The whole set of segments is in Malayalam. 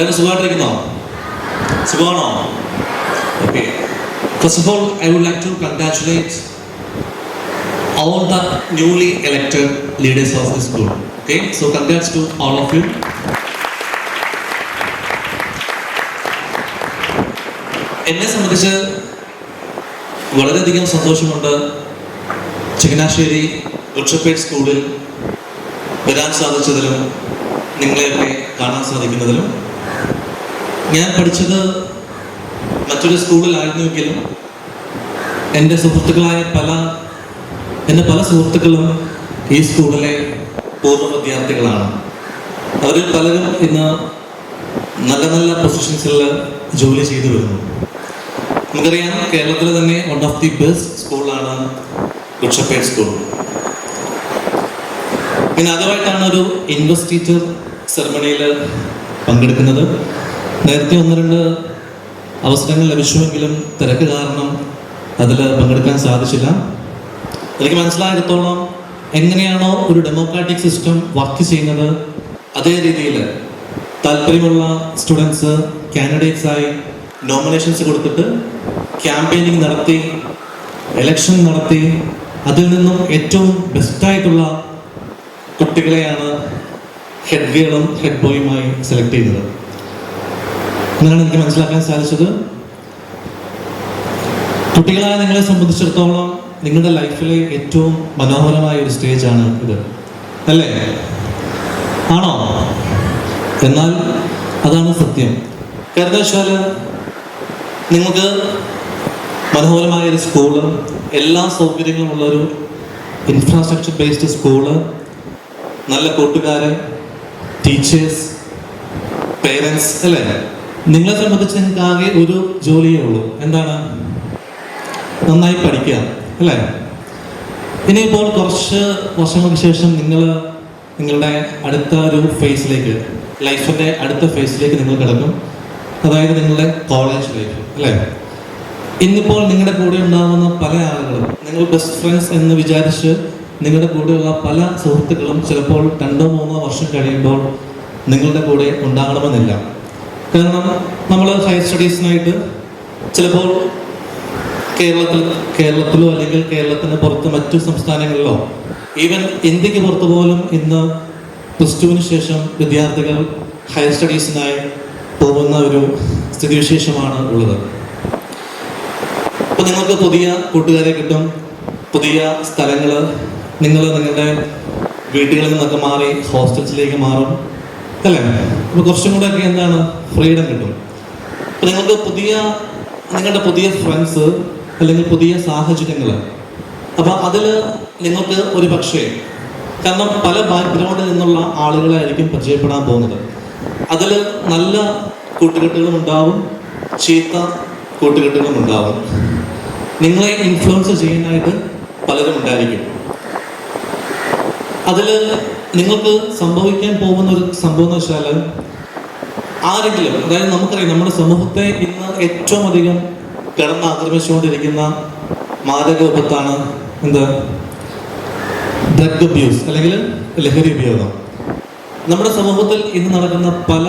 എല്ലാവരും സുഖമായിട്ടിരിക്കുന്നോ? സുഖമാണോ? Okay first of all I would like to congratulate all the newly elected leaders of the school. Okay, so congrats to all of you. എന്നെ സംബന്ധിച്ച് വളരെയധികം സന്തോഷമുണ്ട് ചങ്ങനാശ്ശേരി വൃക്ഷപ്പേട്ട് സ്കൂളിൽ വരാൻ സാധിച്ചതിലും നിങ്ങളെയൊക്കെ കാണാൻ സാധിക്കുന്നതിലും. ഞാൻ പഠിച്ചത് മറ്റൊരു സ്കൂളിലായിരുന്നുവെങ്കിലും എന്റെ സുഹൃത്തുക്കളായ പല എന്റെ പല സുഹൃത്തുക്കളും ഈ സ്കൂളിലെ പൂർവ വിദ്യാർത്ഥികളാണ്. അവരിൽ പലരും ഇന്ന് നല്ല നല്ല പൊസിഷൻസിൽ ജോലി ചെയ്തു വരുന്നു. നമുക്കറിയാം കേരളത്തിലെ തന്നെ വൺ ഓഫ് ദി ബെസ്റ്റ് സ്കൂളാണ് വൃക്ഷപ്പേട്ട് സ്കൂൾ പിന്നെ ആദ്യമായിട്ടാണ് ഒരു ഇൻവെസ്റ്റീറ്റർ സെറമണിയിൽ പങ്കെടുക്കുന്നത്. നേരത്തെ ഒന്ന് രണ്ട് അവസരങ്ങൾ ലഭിച്ചുവെങ്കിലും തിരക്ക് കാരണം അതിൽ പങ്കെടുക്കാൻ സാധിച്ചില്ല. എനിക്ക് മനസ്സിലായിടത്തോളം എങ്ങനെയാണോ ഒരു ഡെമോക്രാറ്റിക് സിസ്റ്റം വർക്ക് ചെയ്യുന്നത് അതേ രീതിയിൽ താല്പര്യമുള്ള സ്റ്റുഡൻസ് കാൻഡിഡേറ്റ്സായി നോമിനേഷൻസ് കൊടുത്തിട്ട് ക്യാമ്പയിനിങ് നടത്തി എലക്ഷൻ നടത്തി അതിൽ നിന്നും ഏറ്റവും ബെസ്റ്റായിട്ടുള്ള കുട്ടികളെയാണ് ഹെഡ് ഗേളും ഹെഡ് ബോയുമായി സെലക്ട് ചെയ്യുന്നത് എന്നാണ് എനിക്ക് മനസ്സിലാക്കാൻ സാധിച്ചത് കുട്ടികളായ നിങ്ങളെ സംബന്ധിച്ചിടത്തോളം നിങ്ങളുടെ ലൈഫിലെ ഏറ്റവും മനോഹരമായ ഒരു സ്റ്റേജാണ് ഇത്. അല്ലേ? ആണോ? എന്നാൽ അതാണ് സത്യം. കാരണം വെച്ചാൽ നിങ്ങൾക്ക് മനോഹരമായ ഒരു സ്കൂൾ എല്ലാ സൗകര്യങ്ങളും ഉള്ളൊരു ഇൻഫ്രാസ്ട്രക്ചർ ബേസ്ഡ് സ്കൂൾ നല്ല കൂട്ടുകാരെ ടീച്ചേഴ്സ് പേരൻസ് അല്ലേ? നിങ്ങളെ സംബന്ധിച്ച് നിങ്ങൾക്ക് ആകെ ഒരു ജോലിയേ ഉള്ളൂ. എന്താണ്? നന്നായി പഠിക്കുക അല്ലേ? ഇനിയിപ്പോൾ കുറച്ച് വർഷങ്ങൾക്ക് ശേഷം നിങ്ങൾ നിങ്ങളുടെ അടുത്ത ഒരു ഫേസിലേക്ക് ലൈഫിന്റെ അടുത്ത ഫേസിലേക്ക് നിങ്ങൾ കിടക്കും. അതായത് നിങ്ങളുടെ കോളേജ് ലൈഫ് അല്ലേ? ഇന്നിപ്പോൾ നിങ്ങളുടെ കൂടെ ഉണ്ടാകുന്ന പല ആളുകളും നിങ്ങൾ ബെസ്റ്റ് ഫ്രണ്ട്സ് എന്ന് വിചാരിച്ച് നിങ്ങളുടെ കൂടെയുള്ള പല സുഹൃത്തുക്കളും ചിലപ്പോൾ രണ്ടോ മൂന്നോ വർഷം കഴിയുമ്പോൾ നിങ്ങളുടെ കൂടെ ഉണ്ടാകണമെന്നില്ല. കാരണം നമ്മൾ ഹയർ സ്റ്റഡീസിനായിട്ട് ചിലപ്പോൾ കേരളത്തിൽ കേരളത്തിലോ അല്ലെങ്കിൽ കേരളത്തിന് പുറത്ത് മറ്റു സംസ്ഥാനങ്ങളിലോ ഈവൻ ഇന്ത്യയ്ക്ക് പുറത്ത് പോലും ഇന്ന് പ്ലസ് ടുവിന് ശേഷം വിദ്യാർത്ഥികൾ ഹയർ സ്റ്റഡീസിനായി പോകുന്ന ഒരു സ്ഥിതിവിശേഷമാണ് ഉള്ളത്. അപ്പോൾ നിങ്ങൾക്ക് പുതിയ കൂട്ടുകാരെ കിട്ടും. പുതിയ സ്ഥലങ്ങൾ നിങ്ങൾ നിങ്ങളുടെ വീടുകളിൽ നിന്നൊക്കെ മാറി ഹോസ്റ്റൽസിലേക്ക് മാറും. അല്ലേ? അപ്പോൾ കുറച്ചും കൂടെ ഒക്കെ എന്താണ് ഫ്രീഡം കിട്ടും. അപ്പോൾ നിങ്ങൾക്ക് പുതിയ നിങ്ങളുടെ പുതിയ ഫ്രണ്ട്സ് അല്ലെങ്കിൽ പുതിയ സാഹചര്യങ്ങൾ അപ്പോൾ അതിൽ നിങ്ങൾക്ക് ഒരു പക്ഷേ കാരണം പല ബാക്ക്ഗ്രൗണ്ടിൽ നിന്നുള്ള ആളുകളായിരിക്കും പരിചയപ്പെടാൻ പോകുന്നത്. അതിൽ നല്ല കൂട്ടുകെട്ടുകളും ഉണ്ടാവും ചീത്ത കൂട്ടുകെട്ടുകളും ഉണ്ടാവും. നിങ്ങളെ ഇൻഫ്ലുവൻസ് ചെയ്യാനായിട്ട് പലരും ഉണ്ടായിരിക്കും. അതിൽ നിങ്ങൾക്ക് സംഭവിക്കാൻ പോകുന്ന ഒരു സംഭവം എന്ന് വെച്ചാൽ ആരെങ്കിലും അതായത് നമുക്കറിയാം നമ്മുടെ സമൂഹത്തെ ഇന്ന് ഏറ്റവും അധികം കിടന്ന് ആക്രമിച്ചുകൊണ്ടിരിക്കുന്ന മാരക വിപത്താണ് എന്ത്? ഡ്രഗ് അബ്യൂസ് അല്ലെങ്കിൽ ലഹരി ഉപയോഗം. നമ്മുടെ സമൂഹത്തിൽ ഇന്ന് നടക്കുന്ന പല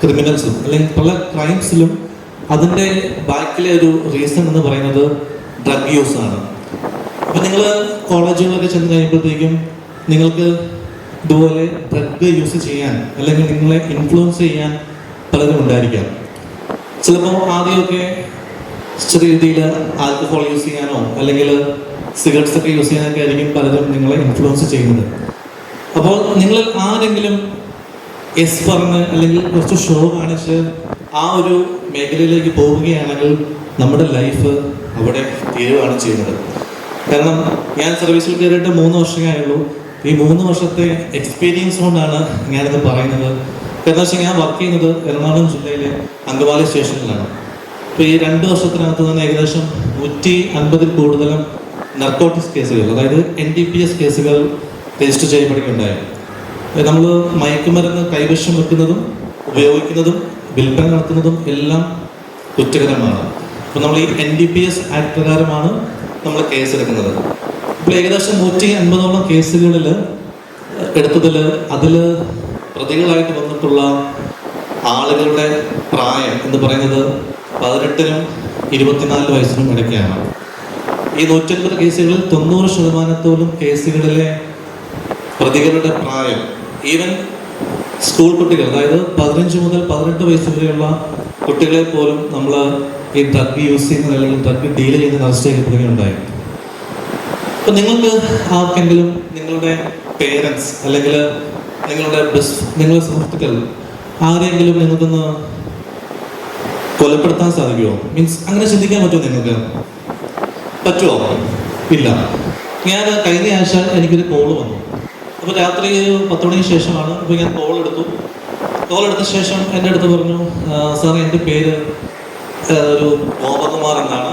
ക്രിമിനൽസും അല്ലെങ്കിൽ പല ക്രൈംസിലും അതിന്റെ ബാക്കിലെ ഒരു റീസൺ എന്ന് പറയുന്നത് ഡ്രഗ് യൂസ് ആണ്. അപ്പം നിങ്ങൾ കോളേജുകളൊക്കെ ചെന്ന് കഴിയുമ്പോഴത്തേക്കും നിങ്ങൾക്ക് ഇതുപോലെ ഡ്രഗ് യൂസ് ചെയ്യാൻ അല്ലെങ്കിൽ നിങ്ങളെ ഇൻഫ്ലുവൻസ് ചെയ്യാൻ പലരും ഉണ്ടായിരിക്കാം. ചിലപ്പോൾ ആദ്യമൊക്കെ ചെറിയ രീതിയിൽ ആൽക്കഹോൾ യൂസ് ചെയ്യാനോ അല്ലെങ്കിൽ സിഗരറ്റ്സ് ഒക്കെ യൂസ് ചെയ്യാനൊക്കെ ആയിരിക്കും പലരും നിങ്ങളെ ഇൻഫ്ലുവൻസ് ചെയ്യുന്നത്. അപ്പോൾ നിങ്ങൾ ആരെങ്കിലും എസ് പറഞ്ഞ് അല്ലെങ്കിൽ കുറച്ച് ഷോ കാണിച്ച് ആ ഒരു മേഖലയിലേക്ക് പോവുകയാണെങ്കിൽ നമ്മുടെ ലൈഫ് അവിടെ തീരുവാണ് ചെയ്യുന്നത്. കാരണം ഞാൻ സർവീസിൽ കയറിയിട്ട് മൂന്ന് വർഷമേ ആയുള്ളൂ. ഈ മൂന്ന് വർഷത്തെ എക്സ്പീരിയൻസ് കൊണ്ടാണ് ഞാനിത് പറയുന്നത്. കാരണം വെച്ചാൽ ഞാൻ വർക്ക് ചെയ്യുന്നത് എറണാകുളം ജില്ലയിലെ അങ്കവാളി സ്റ്റേഷനിലാണ്. അപ്പോൾ ഈ രണ്ട് വർഷത്തിനകത്ത് തന്നെ ഏകദേശം നൂറ്റി അൻപതിൽ കൂടുതലും നർക്കോട്ടിക്സ് കേസുകൾ അതായത് എൻ ഡി പി എസ് കേസുകൾ രജിസ്റ്റർ ചെയ്യപ്പെടുകയുണ്ടായി. നമ്മൾ മയക്കുമരുന്ന് കൈവശം വെക്കുന്നതും ഉപയോഗിക്കുന്നതും വിൽപ്പന നടത്തുന്നതും എല്ലാം കുറ്റകരമാണ്. അപ്പോൾ നമ്മൾ ഈ N D P S act പ്രകാരമാണ് നമ്മൾ കേസെടുക്കുന്നത് ഇപ്പോൾ ഏകദേശം നൂറ്റി അൻപതോളം കേസുകളിൽ എടുത്തതിൽ അതിൽ പ്രതികളായിട്ട് വന്നിട്ടുള്ള ആളുകളുടെ പ്രായം എന്ന് പറയുന്നത് പതിനെട്ടിനും ഇരുപത്തിനാല് വയസ്സിനും ഇടയ്ക്കാണ്. ഈ നൂറ്റൻപത് കേസുകളിൽ തൊണ്ണൂറ് ശതമാനത്തോളം കേസുകളിലെ പ്രതികളുടെ പ്രായം ഈവൻ സ്കൂൾ കുട്ടികൾ അതായത് പതിനഞ്ച് മുതൽ പതിനെട്ട് വയസ്സ് വരെയുള്ള കുട്ടികളെ പോലും നമ്മൾ ഈ ഡ്രഗ് യൂസ് ചെയ്യുന്ന അല്ലെങ്കിൽ ഡ്രഗ് ഡീൽ ചെയ്യുന്ന അറസ്റ്റ് ചെയ്യപ്പെടുകയുണ്ടായി അപ്പൊ നിങ്ങൾക്ക് ആർക്കെങ്കിലും നിങ്ങളുടെ പേരൻസ് അല്ലെങ്കിൽ നിങ്ങളുടെ ബെസ്റ്റ് നിങ്ങളുടെ സുഹൃത്തുക്കൾ ആരെങ്കിലും നിങ്ങൾക്കൊന്ന് കൊലപ്പെടുത്താൻ സാധിക്കുമോ മീൻസ് അങ്ങനെ ചിന്തിക്കാൻ പറ്റുമോ നിങ്ങൾക്ക്? പറ്റുമോ ഇല്ല. ഞാൻ കഴിഞ്ഞ ആഴ്ച എനിക്കൊരു കോൾ വന്നു. അപ്പോൾ രാത്രി ഒരു പത്ത് മണിക്ക് ശേഷമാണ് അപ്പോൾ ഞാൻ കോൾ എടുത്തു. കോൾ എടുത്ത ശേഷം എന്റെ അടുത്ത് പറഞ്ഞു സാറേ എന്റെ പേര് ഒരു ഗോപകുമാർ എന്നാണ്.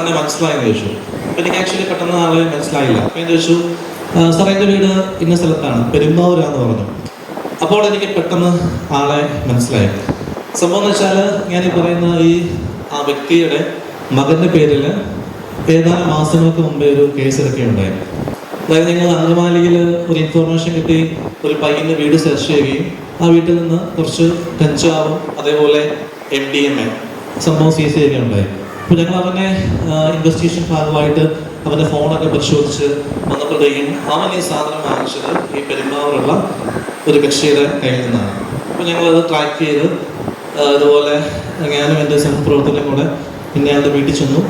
എന്നെ മനസ്സിലായെന്ന് ചോദിച്ചു. അപ്പോൾ എനിക്ക് ആക്ച്വലി പെട്ടെന്ന് ആളെ മനസ്സിലായില്ല. അപ്പം ഞാൻ ചോദിച്ചു "ആ, സാർ എന്റെ വീട് ഇന്ന സ്ഥലത്താണ് പെരുമ്പാവൂരാന്ന് പറഞ്ഞു. അപ്പോൾ എനിക്ക് പെട്ടെന്ന് ആളെ മനസ്സിലായി. സംഭവം എന്ന് വെച്ചാൽ ഞാൻ ഈ പറയുന്ന ഈ ആ വ്യക്തിയുടെ മകന്റെ പേരിൽ ഏതാനും മാസങ്ങൾക്ക് മുമ്പേ ഒരു കേസ് എടുക്കുകയുണ്ടായി അതായത് നിങ്ങൾ അങ്കമാലിയിൽ ഒരു ഇൻഫോർമേഷൻ കിട്ടി ഒരു പയ്യന്റെ വീട് സെർച്ച് ചെയ്യുകയും ആ വീട്ടിൽ നിന്ന് കുറച്ച് കഞ്ചാവും അതേപോലെ എം ഡി എം എ സംഭവം സീസ് ചെയ്യുകയുണ്ടായി അപ്പോൾ ഞങ്ങൾ അവനെ ഇൻവെസ്റ്റിഗേഷൻ ഭാഗമായിട്ട് അവന്റെ ഫോണൊക്കെ പരിശോധിച്ച് വന്നപ്പോഴത്തേക്കും അവൻ ഈ സാധനം വാങ്ങിച്ചത് ഈ പെരുമ്പാവൂരുള്ള ഒരു കക്ഷിയുടെ കയ്യിൽ നിന്നാണ്. അപ്പോൾ അത് ട്രാക്ക് ചെയ്ത് അതുപോലെ ഞാനും എന്റെ സഹപ്രവർത്തകരും കൂടെ പിന്നെ അത് വീട്ടിൽ ചെന്നു.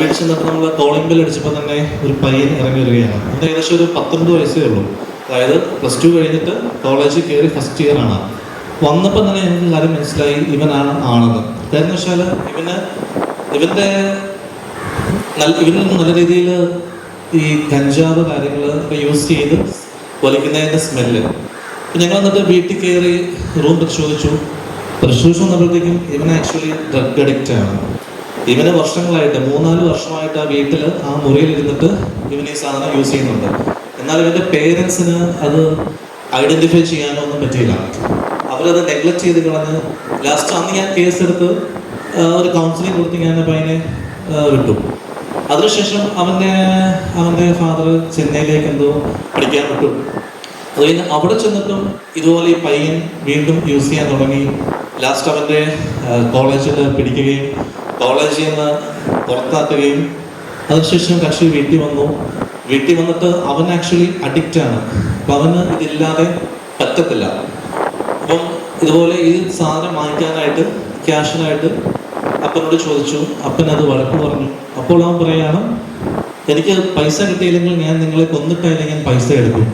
വീട്ടിൽ ചെന്നപ്പോൾ നമ്മൾ കോളിംഗ് ബെൽ അടിച്ചപ്പോൾ തന്നെ ഒരു പയ്യൻ ഇറങ്ങി വരികയാണ്. അത് ഏകദേശം ഒരു പത്തൊൻപത് വയസ്സേ ഉള്ളൂ. അതായത് പ്ലസ് ടു കഴിഞ്ഞിട്ട് കോളേജിൽ കയറി ഫസ്റ്റ് ഇയർ ആണ്. വന്നപ്പോൾ തന്നെ എനിക്ക് കാര്യം മനസ്സിലായി ഇവനാണ് ആണെന്ന്. കാരണം വെച്ചാൽ ഇവന് ഇവന്റെ നല്ല ഇവന് നല്ല രീതിയിൽ ഈ കഞ്ചാവ് കാര്യങ്ങൾ യൂസ് ചെയ്ത് വലിക്കുന്നതിന്റെ സ്മെല്ല് ഞങ്ങൾ എന്നിട്ട് വീട്ടിൽ കയറി റൂം പരിശോധിച്ചു. പരിശോധിച്ചു വന്നപ്പോഴത്തേക്കും ഇവൻ ആക്ച്വലി ഡ്രഗ് അഡിക്റ്റ് ആണ്. ഇവന് വർഷങ്ങളായിട്ട് മൂന്നാൽ വർഷമായിട്ട് ആ വീട്ടിൽ ആ മുറിയിൽ ഇരുന്നിട്ട് ഇവൻ ഈ സാധനം യൂസ് ചെയ്യുന്നുണ്ട്. എന്നാൽ ഇവന്റെ പേരൻസിന് അത് ഐഡന്റിഫൈ ചെയ്യാനോ ഒന്നും പറ്റിയില്ല. അവരത് നെഗ്ലക്ട് ചെയ്ത് കളഞ്ഞ് ലാസ്റ്റ് അന്ന് ഞാൻ കേസ് എടുത്ത് ഒരു കൗൺസിലിംഗ് കൊടുത്ത് ഞാൻ പയ്യനെ വിട്ടു. അതിനുശേഷം അവന്റെ അവന്റെ ഫാദർ ചെന്നൈയിലേക്ക് എന്തോ പഠിക്കാൻ വിട്ടു. അത് കഴിഞ്ഞ് അവിടെ ചെന്നിട്ടും ഇതുപോലെ ഈ പയ്യൻ വീണ്ടും യൂസ് ചെയ്യാൻ തുടങ്ങി. ലാസ്റ്റ് അവന്റെ കോളേജിൽ പിടിക്കുകയും കോളേജിൽ നിന്ന് പുറത്താക്കുകയും. അതിനുശേഷം കക്ഷി വീട്ടിൽ വന്നു. വീട്ടിൽ വന്നിട്ട് അവൻ ആക്ച്വലി അഡിക്റ്റ് ആണ്. അപ്പം അവന് ഇതില്ലാതെ പറ്റത്തില്ല. അപ്പം ഇതുപോലെ ഈ സാധനം വാങ്ങിക്കാനായിട്ട് ക്യാഷിനായിട്ട് അപ്പനോട് ചോദിച്ചു അപ്പൻ അത് വഴക്ക് പറഞ്ഞു. അപ്പോൾ അവൻ പറയാണ് എനിക്ക് പൈസ കിട്ടിയില്ലെങ്കിൽ ഞാൻ നിങ്ങളെ കൊന്നിട്ടായില്ലെങ്കിൽ ഞാൻ പൈസ എടുക്കും.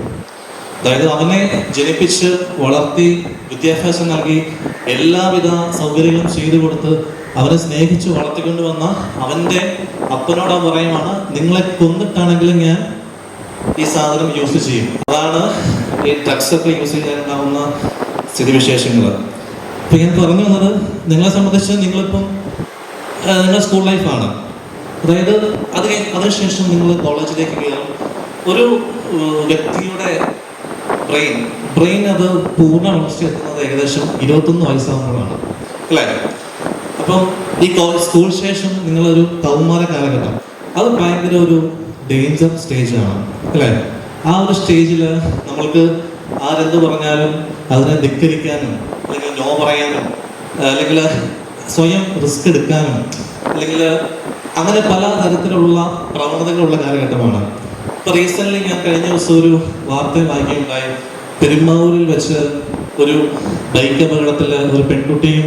അതായത് അവനെ ജനിപ്പിച്ച് വളർത്തി വിദ്യാഭ്യാസം നൽകി എല്ലാവിധ സൗകര്യങ്ങളും ചെയ്തു കൊടുത്ത് അവനെ സ്നേഹിച്ച് വളർത്തിക്കൊണ്ട് വന്ന അവന്റെ അപ്പനോട് പറയുമാണ് നിങ്ങളെ കൊന്നിട്ടാണെങ്കിലും ഞാൻ ഈ സാധനം യൂസ് ചെയ്യും. അതാണ് ഈ ഡ്രഗ്സൊക്കെ യൂസ് ചെയ്യാനുണ്ടാവുന്ന സ്ഥിതിവിശേഷങ്ങൾ. അപ്പം ഞാൻ പറഞ്ഞു വന്നത് നിങ്ങളെ സംബന്ധിച്ച് നിങ്ങളിപ്പം നിങ്ങളുടെ സ്കൂൾ ലൈഫാണ് അതായത് അത് അതിനുശേഷം നിങ്ങൾ കോളേജിലേക്ക് കയറും. ഒരു വ്യക്തിയുടെ ബ്രെയിൻ ബ്രെയിൻ അത് പൂർണ വളർച്ച എത്തുന്നത് ഏകദേശം ഇരുപത്തൊന്ന് വയസ്സാകുമ്പോഴാണ്. അല്ലേ? അപ്പം ഈ സ്കൂൾ ശേഷം നിങ്ങളൊരു കൗമാര കാലഘട്ടം. അത് ഭയങ്കര ഒരു ഡേഞ്ചർ സ്റ്റേജാണ് അല്ലേ? ആ ഒരു സ്റ്റേജിൽ നമ്മൾക്ക് ആരെന്ത് പറഞ്ഞാലും അതിനെ ധിക്കരിക്കാനും അല്ലെങ്കിൽ നോ പറയാനും അല്ലെങ്കിൽ സ്വയം റിസ്ക് എടുക്കാനും അല്ലെങ്കിൽ അങ്ങനെ പല തരത്തിലുള്ള പ്രവണതകളുള്ള കാലഘട്ടമാണ്. ഇപ്പൊ റീസെന്റ് ഞാൻ കഴിഞ്ഞ ദിവസം ഒരു വാർത്ത വായിക്കുകയുണ്ടായി. പെരുമ്പാവൂരിൽ വെച്ച് ഒരു ബൈക്ക് അപകടത്തിൽ ഒരു പെൺകുട്ടിയും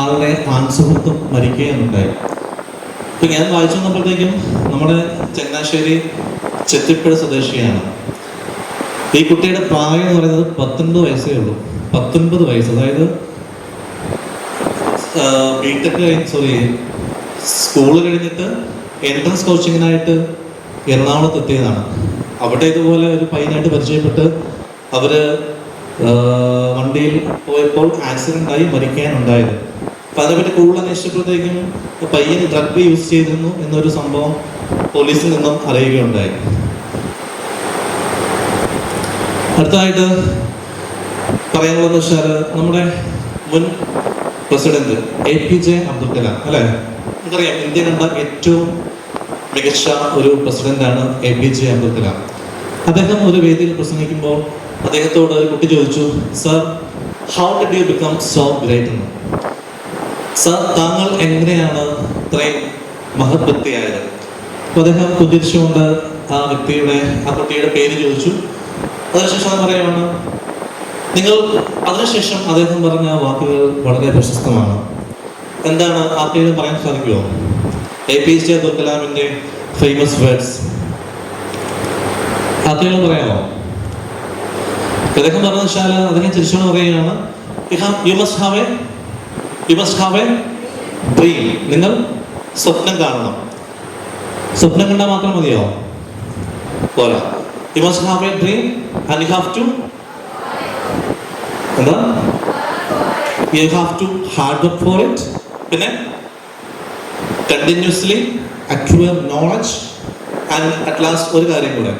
ആളുടെ ആൺസുഹൃത്തും മരിക്കുകയാണുണ്ടായി ഇപ്പൊ ഞാൻ വായിച്ചു വന്നപ്പോഴത്തേക്കും നമ്മുടെ ചങ്ങനാശ്ശേരി ചെത്തിപ്പുഴ സ്വദേശിയാണ്. ഈ കുട്ടിയുടെ പ്രായം എന്ന് പറയുന്നത് പത്തൊൻപത് വയസ്സേ ഉള്ളൂ. പത്തൊൻപത് വയസ്സ്. അതായത് ബിടെക് കഴിഞ്ഞ് സോറി സ്കൂൾ കഴിഞ്ഞിട്ട് എൻട്രൻസ് കോച്ചിങ്ങിനായിട്ട് എറണാകുളത്ത് എത്തിയതാണ്. അവിടെ ഇതുപോലെ ഒരു പയ്യനായിട്ട് പരിചയപ്പെട്ട് അവർ വണ്ടിയിൽ പോയപ്പോൾ ആക്സിഡന്റ് ആയി മരിക്കാനുണ്ടായത്. അപ്പം അതേപറ്റി കൂടുതൽ അന്വേഷിച്ചപ്പോഴത്തേക്കും പയ്യൻ ഡ്രഗ് യൂസ് ചെയ്തിരുന്നു എന്നൊരു സംഭവം പോലീസിൽ നിന്നും അറിയുകയുണ്ടായി. അടുത്തതായിട്ട് പറയാനുള്ളതെന്ന് വെച്ചാൽ നമ്മുടെ മുൻ president A P J Abdul Kalam അല്ലേ? നമുക്കറിയാം ഇന്ത്യ കണ്ട ഏറ്റവും മികച്ച ഒരു പ്രസിഡന്റാണ് A P J Abdul Kalam അദ്ദേഹം ഒരു വേദിയിൽ പ്രസംഗിക്കുമ്പോൾ അദ്ദേഹത്തോട് ഒരു കുട്ടി ചോദിച്ചു sir how did you become so great എന്ന്? സർ താങ്കൾ എങ്ങനെയാണ് ഇത്രയും മഹത് വ്യക്തിയായത് അപ്പോൾ അദ്ദേഹം പുഞ്ചിരിച്ചുകൊണ്ട് ആ വ്യക്തിയുടെ ആ കുട്ടിയുടെ പേര് ചോദിച്ചു. അതിനുശേഷം അത് പറയുകയാണ് നിങ്ങൾ അതിനുശേഷം അദ്ദേഹം പറഞ്ഞ വാക്കുകൾ വളരെ പ്രശസ്തമാണ്. എന്താണ് ആർക്കെങ്കിലും പറയാൻ സാധിക്കുമോ? എ പി ജെ അബ്ദുൽ കലാമിന്റെ ഫേമസ് വേർഡ്സ് ആർക്കെങ്കിലും പറയാമോ? അദ്ദേഹം പറഞ്ഞ വെച്ചാൽ അദ്ദേഹം തിരിച്ചുകൊണ്ട് പറയുകയാണ് you must have a you must have a നിങ്ങൾ സ്വപ്നം കാണണം. സ്വപ്നം കണ്ടാൽ മാത്രം മതിയോ? പോരാ. You must have a dream and you have to എന്താ? You have to hard work for it പിന്നെ continuously acquire knowledge and at ഒരു കാര്യം കൂടെ.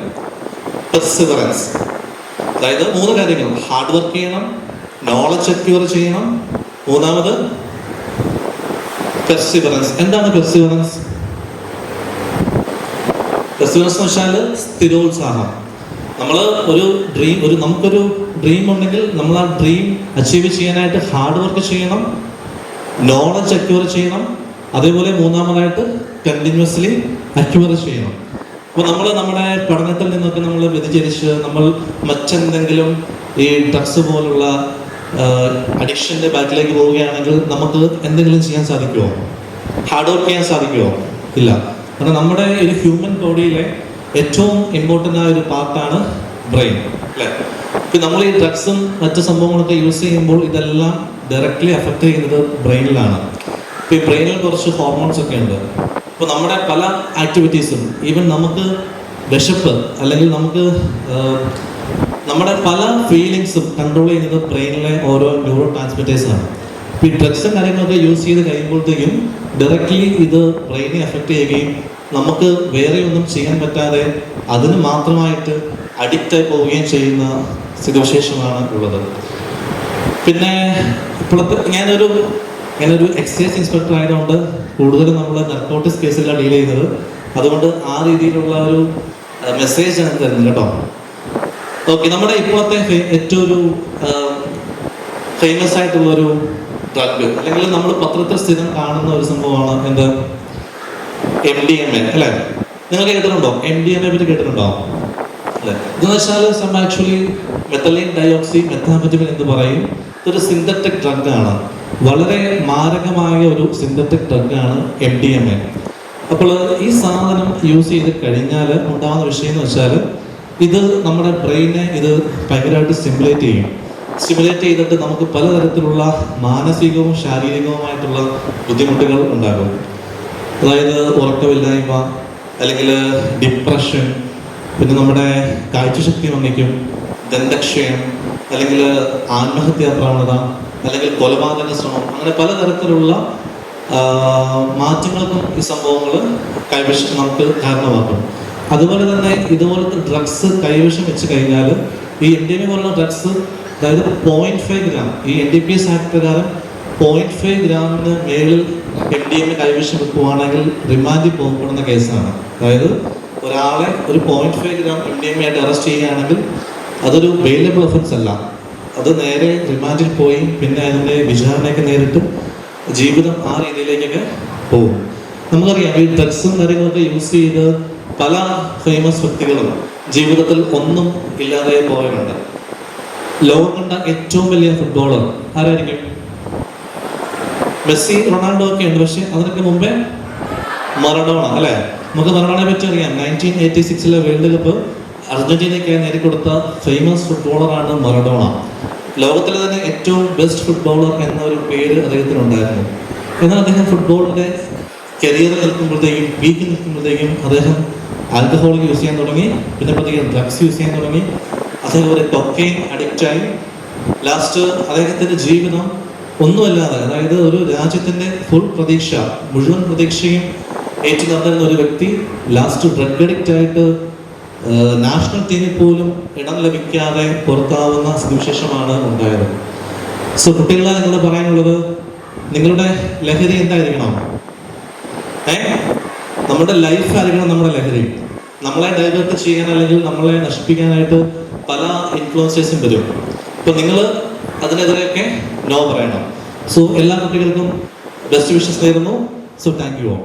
പെർസിവറൻസ് അതായത് മൂന്ന് കാര്യങ്ങൾ. ഹാർഡ് വർക്ക് ചെയ്യണം നോളജ് അക്യൂർ ചെയ്യണം. മൂന്നാമത് പെർസിവറൻസ് എന്താണ് പെർസിവറൻസ് പെർസിവറൻസ് എന്ന് വെച്ചാൽ സ്ഥിരോത്സാഹം. നമ്മൾ ഒരു ഡ്രീം ഒരു നമുക്കൊരു ഡ്രീം ഉണ്ടെങ്കിൽ നമ്മൾ ആ ഡ്രീം അച്ചീവ് ചെയ്യാനായിട്ട് ഹാർഡ് വർക്ക് ചെയ്യണം നോളജ് അക്യൂർ ചെയ്യണം അതേപോലെ മൂന്നാമതായിട്ട് കണ്ടിന്യൂസ്ലി അക്യൂർ ചെയ്യണം. അപ്പോൾ നമ്മൾ നമ്മുടെ പഠനത്തിൽ നിന്നൊക്കെ നമ്മൾ വ്യതിചരിച്ച് നമ്മൾ മറ്റെന്തെങ്കിലും ഈ ഡ്രഗ്സ് പോലുള്ള അഡിക്ഷന്റെ ബാക്കിലേക്ക് പോവുകയാണെങ്കിൽ നമുക്ക് എന്തെങ്കിലും ചെയ്യാൻ സാധിക്കുമോ ഹാർഡ് വർക്ക് ചെയ്യാൻ സാധിക്കുമോ ഇല്ല. കാരണം നമ്മുടെ ഒരു ഹ്യൂമൻ ബോഡിയിലെ ഏറ്റവും ഇമ്പോർട്ടന്റ് ആയ ഒരു പാർട്ടാണ് ബ്രെയിൻ അല്ലേ? ഇപ്പം നമ്മൾ ഈ ഡ്രഗ്സും മറ്റ് സംഭവങ്ങളൊക്കെ യൂസ് ചെയ്യുമ്പോൾ ഇതെല്ലാം ഡയറക്റ്റ്ലി അഫക്റ്റ് ചെയ്യുന്നത് ബ്രെയിനിലാണ് ഇപ്പം ഈ ബ്രെയിനിൽ കുറച്ച് ഹോർമോൺസ് ഒക്കെ ഉണ്ട്. അപ്പോൾ നമ്മുടെ പല ആക്ടിവിറ്റീസും ഈവൻ നമുക്ക് വിശപ്പ് അല്ലെങ്കിൽ നമുക്ക് നമ്മുടെ പല ഫീലിങ്സും കൺട്രോൾ ചെയ്യുന്നത് ബ്രെയിനിലെ ഓരോ ന്യൂറോ ട്രാൻസ്മിറ്റേഴ്സാണ് ഇപ്പം ഈ ഡ്രഗ്സും കാര്യങ്ങളൊക്കെ യൂസ് ചെയ്ത് കഴിയുമ്പോഴത്തേക്കും ഡയറക്റ്റ്ലി ഇത് ബ്രെയിനെ എഫക്റ്റ് ചെയ്യുകയും നമുക്ക് വേറെ ഒന്നും ചെയ്യാൻ പറ്റാതെ അതിന് മാത്രമായിട്ട് അഡിക്റ്റായി പോവുകയും ചെയ്യുന്ന സ്ഥിതിവിശേഷമാണ് ഉള്ളത്. പിന്നെ ഇപ്പോഴത്തെ ഞാനൊരു ഞാനൊരു എക്സൈസ് ഇൻസ്പെക്ടർ ആയതുകൊണ്ട് കൂടുതലും നമ്മൾ നർക്കോട്ടിക്സ് കേസിലാണ് ഡീൽ ചെയ്യുന്നത്. അതുകൊണ്ട് ആ രീതിയിലുള്ള ഒരു മെസ്സേജ് ആണ് തരുന്നത് കേട്ടോ. ഓക്കെ നമ്മുടെ ഇപ്പോഴത്തെ ഏറ്റവും ഒരു ഫേമസ് ആയിട്ടുള്ള ഒരു ഡ്രഗ് അല്ലെങ്കിൽ നമ്മൾ പത്രത്തിൽ സ്ഥിരം കാണുന്ന ഒരു സംഭവമാണ് എന്ത്? എം ഡി എം എ അല്ലേ? നിങ്ങൾ കേട്ടിട്ടുണ്ടോ? എം ഡി എം എ പറ്റി കേട്ടിട്ടുണ്ടോ? അല്ലേ? ഇതെന്ന് സം ആക്ച്വലി മെത്തലൈൻ ഡയോക്സി മെത്താമറ്റമിൻ എന്ന് പറയും. ഇതൊരു സിന്തറ്റിക് ഡ്രഗ് ആണ്. വളരെ മാരകമായ ഒരു സിന്തറ്റിക് ഡ്രഗ് ആണ് എം ഡി എം എ അപ്പോൾ ഈ സാധനം യൂസ് ചെയ്ത് കഴിഞ്ഞാൽ ഉണ്ടാകുന്ന വിഷയം എന്ന് വെച്ചാൽ ഇത് നമ്മുടെ ബ്രെയിനെ ഇത് ഭയങ്കരമായിട്ട് സ്റ്റിമുലേറ്റ് ചെയ്യും. സ്റ്റിമുലേറ്റ് ചെയ്തിട്ട് നമുക്ക് പലതരത്തിലുള്ള മാനസികവും ശാരീരികവുമായിട്ടുള്ള ബുദ്ധിമുട്ടുകൾ ഉണ്ടാകും. അതായത് ഉറക്കമില്ലായ്മ അല്ലെങ്കിൽ ഡിപ്രഷൻ പിന്നെ നമ്മുടെ കാഴ്ചശക്തി വന്നിക്കും ദന്തക്ഷയം അല്ലെങ്കിൽ ആത്മഹത്യാ പ്രവണത അല്ലെങ്കിൽ കൊലപാതക ശ്രമം അങ്ങനെ പലതരത്തിലുള്ള മാറ്റങ്ങൾക്കും ഈ സംഭവങ്ങൾ കൈവശം നമുക്ക് കാരണമാക്കും. അതുപോലെ തന്നെ ഇതുപോലത്തെ ഡ്രഗ്സ് കൈവശം വെച്ച് കഴിഞ്ഞാൽ ഈ എൻ ഡി പി പോലുള്ള ഡ്രഗ്സ് അതായത് പോയിന്റ് ഫൈവ് ഗ്രാം ഈ N D P S act പ്രകാരം പോയിന്റ് ഫൈവ് ഗ്രാമിന് മേളിൽ എം ഡി എം കൈവശം വെക്കുവാണെങ്കിൽ റിമാൻഡിൽ പോകപ്പെടുന്ന കേസാണ്. അതായത് ഒരാളെ ഒരു point five gram M D M ആയിട്ട് അറസ്റ്റ് ചെയ്യുകയാണെങ്കിൽ അതൊരു വെയിലബിൾ ഒഫൻസ് അല്ല. അത് നേരെ റിമാൻഡിൽ പോയി പിന്നെ അതിന്റെ വിചാരണയൊക്കെ നേരിട്ട് ജീവിതം ആ രീതിയിലേക്കൊക്കെ പോകും. നമുക്കറിയാം ഈ ഡ്രഗ്സും കാര്യങ്ങളൊക്കെ യൂസ് ചെയ്ത് പല ഫേമസ് വ്യക്തികളും ജീവിതത്തിൽ ഒന്നും ഇല്ലാതെ പോയവരുണ്ട്. ലോകം കണ്ട ഏറ്റവും വലിയ ഫുട്ബോളർ ആരായിരിക്കും? മെസ്സി റൊണാൾഡോ ഒക്കെ ഉണ്ട്. പക്ഷെ അതിനൊക്കെ മുമ്പേ മറഡോണ അല്ലെ? നമുക്ക് മറഡോണയെ പറ്റി അറിയാം. നയന്റീൻ എയ്റ്റി സിക്സിലെ വേൾഡ് കപ്പ് അർജന്റീനയ്ക്ക് നേടിക്കൊടുത്ത ഫേമസ് ഫുട്ബോളറാണ് മറഡോണ. ലോകത്തിലെ തന്നെ ഏറ്റവും ബെസ്റ്റ് ഫുട്ബോളർ എന്ന ഒരു പേര് അദ്ദേഹത്തിനുണ്ടായിരുന്നു. എന്നാൽ അദ്ദേഹം ഫുട്ബോളിന്റെ കരിയർ നിൽക്കുമ്പോഴത്തേക്കും വീക്ക് നിൽക്കുമ്പോഴത്തേക്കും അദ്ദേഹം ആൽക്കഹോൾ യൂസ് ചെയ്യാൻ തുടങ്ങി. പിന്നെ പതിയെ ഡ്രഗ്സ് യൂസ് ചെയ്യാൻ തുടങ്ങി. അദ്ദേഹം ഒരു കൊക്കൈൻ അഡിക്റ്റായി ലാസ്റ്റ് അദ്ദേഹത്തിന്റെ ജീവിതം ഒന്നുമല്ലാതെ അതായത് ഒരു രാജ്യത്തിന്റെ ഫുൾ പ്രതീക്ഷ മുഴുവൻ പ്രതീക്ഷയും ഏറ്റു ഒരു വ്യക്തി ലാസ്റ്റ് ഡ്രഗ് അഡിക്റ്റ് ആയിട്ട് നാഷണൽ ടീമിൽ പോലും ഇടം ലഭിക്കാതെ പുറത്താവുന്ന സ്ഥിതിവിശേഷമാണ് ഉണ്ടായത്. സോ കുട്ടികളെ നിങ്ങൾ പറയാനുള്ളത് നിങ്ങളുടെ ലഹരി എന്തായിരിക്കണം? ഏ? നമ്മുടെ ലൈഫ് ആയിരിക്കണം നമ്മുടെ ലഹരി. നമ്മളെ ഡൈവേർട്ട് ചെയ്യാൻ അല്ലെങ്കിൽ നമ്മളെ നശിപ്പിക്കാനായിട്ട് പല ഇൻഫ്ലുവൻസേഴ്സും വരും. ഇപ്പൊ നിങ്ങൾ അതിനെതിരെയൊക്കെ നോ പറയണം. സോ എല്ലാ കുട്ടികൾക്കും ബെസ്റ്റ് വിഷസ് നേരുന്നു. So thank you all